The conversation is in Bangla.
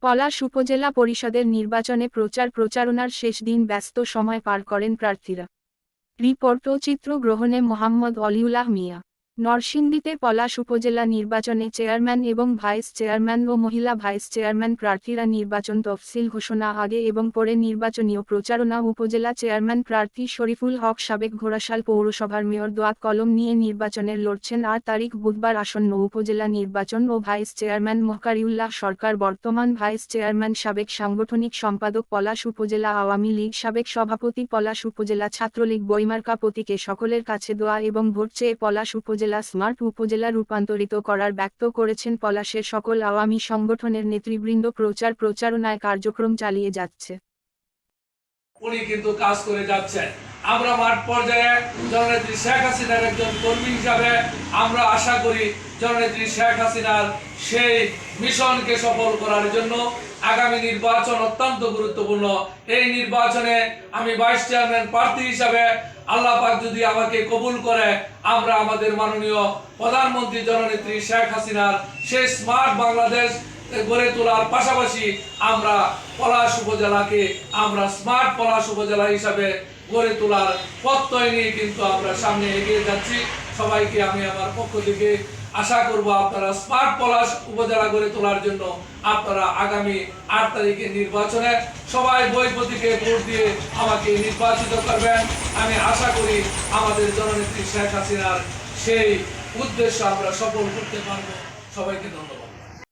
পলাশ উপজেলা পরিষদের নির্বাচনে প্রচার প্রচারণার শেষ দিন ব্যস্ত সময় পার করেন প্রার্থীরা। রিপোর্ট ও চিত্র গ্রহণে মোহাম্মদ অলিউল্লাহ মিয়া। নরসিংদীতে পলাশ উপজেলা নির্বাচনে চেয়ারম্যান এবং ভাইস চেয়ারম্যান ও মহিলা ভাইস চেয়ারম্যান প্রার্থীরা নির্বাচন তফসিল ঘোষণা আগে এবং পরে নির্বাচনীয় প্রচারণা উপজেলা চেয়ারম্যান প্রার্থী শরীফুল হক সাবেক ঘোড়াশাল পৌরসভার মেয়র দোয়াত কলম নিয়ে নির্বাচনের লড়ছেন আর তারিখ বুধবার আসন্ন উপজেলা নির্বাচন ও ভাইস চেয়ারম্যান মহকারিউল্লাহ সরকার বর্তমান ভাইস চেয়ারম্যান সাবেক সাংগঠনিক সম্পাদক পলাশ উপজেলা আওয়ামী লীগ সাবেক সভাপতি পলাশ উপজেলা ছাত্রলীগ বইমার্কা প্রতীকে সকলের কাছে দোয়া এবং ভোট চেয়ে পলাশ উপজেলা স্মার্ট উপজেলা রূপান্তরিত করার ব্যক্ত করেছেন পলাশের সকল আওয়ামী সংগঠনের নেতৃবৃন্দ। প্রচার প্রচারণায় কার্যক্রম চালিয়ে যাচ্ছে। উনি কিন্তু কাজ করে যাচ্ছেন। আমরা মাঠ পর্যায়ে জননেত্রী শেখ হাসিনার একজন কর্মী হিসাবে আমরা আশা করি জননেত্রী শেখ হাসিনার সেই মিশনকে সফল করার জন্য আগামী নির্বাচন অত্যন্ত গুরুত্বপূর্ণ। এই নির্বাচনে আমি ভাইস চেয়ারম্যান প্রার্থী হিসাবে আল্লাহ পাক যদি আমাকে কবুল করে, আমরা আমাদের মাননীয় প্রধানমন্ত্রী জননেত্রী শেখ হাসিনার সেই স্মার্ট বাংলাদেশ গড়ে তোলার পাশাপাশি আমরা পলাশ উপজেলাকে আমরা স্মার্ট পলাশ উপজেলা হিসাবে গড়ে তোলার প্রত্যয় নিয়ে কিন্তু আমরা সামনে এগিয়ে যাচ্ছি। সবাইকে আমি আমার পক্ষ থেকে আশা করব আপনারা স্মার্ট পলাশ উপজেলা গড়ে তোলার জন্য আপনারা আগামী আট তারিখে নির্বাচনে সবাই বই প্রতীকে ভোট দিয়ে আমাকে নির্বাচিত করবেন। আমি আশা করি আমাদের জননেত্রী শেখ হাসিনার সেই উদ্দেশ্য আমরা সফল করতে পারব। সবাইকে ধন্যবাদ।